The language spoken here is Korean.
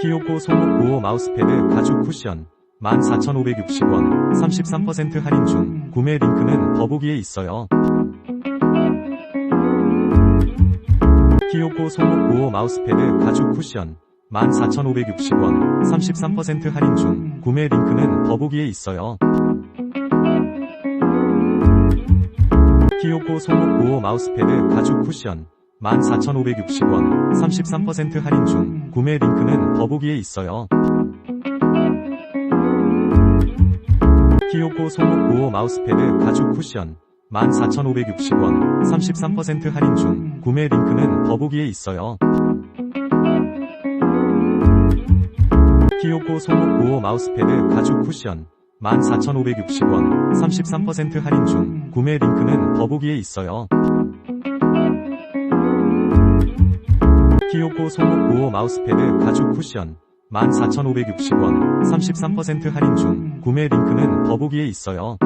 키오코 손목 보호 마우스패드 가죽 쿠션 14,560원 33% 할인 중 구매 링크는 더보기에 있어요. 키오코 손목 보호 마우스패드 가죽 쿠션 14,560원 33% 할인 중 구매 링크는 더보기에 있어요. 키오코 손목 보호 마우스패드 가죽 쿠션 14,560원 33% 할인 중 구매 링크는 더보기에 있어요. 키오코 손목 보호 마우스패드 가죽 쿠션 14,560원 33% 할인 중 구매 링크는 더보기에 있어요. 키오코 손목 보호 마우스패드 가죽 쿠션 14,560원 33% 할인 중 구매 링크는 더보기에 있어요. 키오코 손목 보호 마우스패드 가죽 쿠션 14,560원 33% 할인 중 구매 링크는 더보기에 있어요.